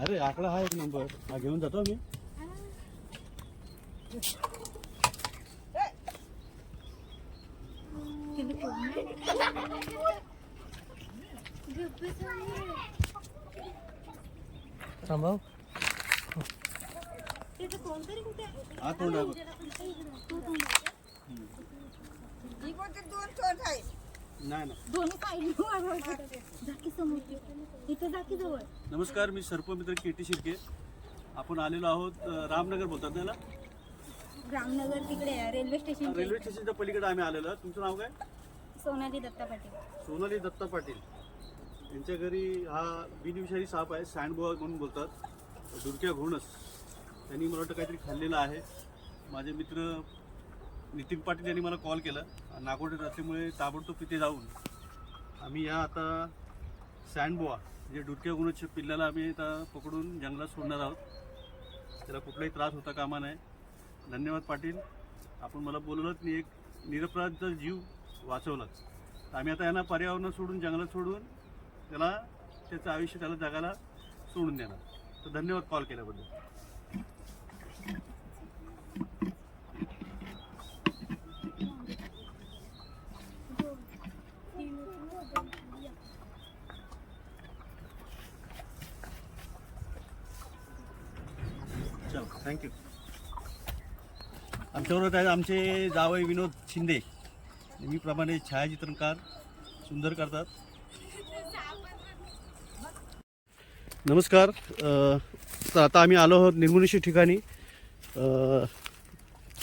अरे आकडा हा एक नंबर. हा घेऊन जातो मी. थांबव. हा तोंड आहे बघ. ही कोणती दोन तोंड आहे नाही ना दोन्ही साईड जाकी समोर इथे जाकी जवळ. नमस्कार मी सर्पमित्र के टी शिर्के. आपण आलेलो आहोत अ, रामनगर बोलतात ना याला? रामनगर तिकडे रेल्वे स्टेशन रेल्वे स्टेशनच्या पलीकडे आम्ही आलेलो आहोत. तुमचं नाव काय? सोनाली दत्ता पाटील. सोनाली दत्ता पाटील. यांच्या घरी हा बिनविषारी साप आहे सँडबोआ म्हणून बोलतात. दुरक्या घोणस त्यांनी मला वाटतं काहीतरी खाल्लेलं आहे. माझे मित्र नितीन पाटील यांनी मला कॉल केला. नागोडे असल्यामुळे ताबडतोब तिथे जाऊन आम्ही या आता सँडबोआ जे डुटक्या गुणच्या पिल्ल्याला आम्ही आता पकडून जंगलात सोडणार आहोत. त्याला कुठलाही त्रास होता कामा नाही धन्यवाद पाटील. आपण मला बोलवलंच नाही एक निरपराध जीव वाचवला. तर आम्ही आता यांना पर्यावरण सोडून जंगलात सोडून त्याला त्याचं आयुष्य त्याला जगाला सोडून देणार. तर धन्यवाद कॉल केल्याबद्दल. थँक्यू आमच्याबरोबर आहेत आमचे जावई विनोद शिंदे. नेहमीप्रमाणे छायाचित्रणकार सुंदर करतात. नमस्कार. अ, तर आता आम्ही आलो आहोत निर्मुनिशी ठिकाणी. अ,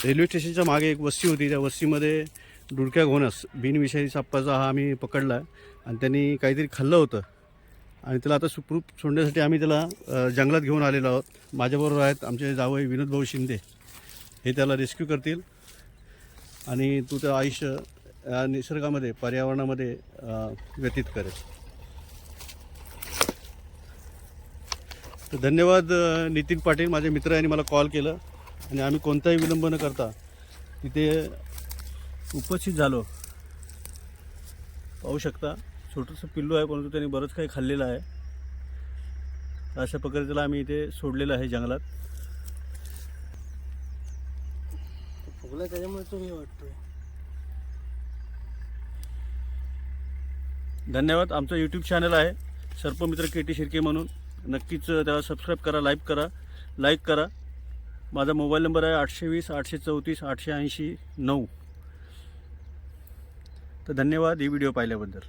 रेल्वे स्टेशनच्या मागे एक वस्ती होती. त्या वस्तीमध्ये डुडक्या घोणस बिनविषारी सापाचा हा आम्ही पकडला. आणि त्यांनी काहीतरी खाल्लं होतं. आणि त्याला आता सुखरूप सोडण्यासाठी आम्ही त्याला जंगलात घेऊन आलेलो आहोत. माझ्याबरोबर आहेत आमचे जावई विनोद भाऊ शिंदे. हे त्याला रेस्क्यू करतील. आणि तू त्या आयुष्य या निसर्गामध्ये पर्यावरणामध्ये व्यतीत करेल. तर धन्यवाद नितीन पाटील माझ्या मित्र यांनी मला कॉल केलं. आणि आम्ही कोणताही विलंब न करता तिथे उपस्थित झालो. पाहू शकता. छोटंसं पिल्लू आहे परंतु त्यांनी बरंच काही खाल्लेलं आहे. अशा प्रकारे त्याला आम्ही इथे सोडलेलं आहे जंगलात. फुगला त्याच्यामुळे तो वाटतोय. धन्यवाद. आमचं यूट्यूब चॅनल आहे. सर्पमित्र के टी शिर्के म्हणून. नक्कीच त्याला सबस्क्राईब करा लाईक करा. लाईक करा. माझा मोबाईल नंबर आहे आठशे वीस आठशे चौतीस आठशे ऐंशी नऊ. तर धन्यवाद. ही व्हिडिओ पाहिल्याबद्दल.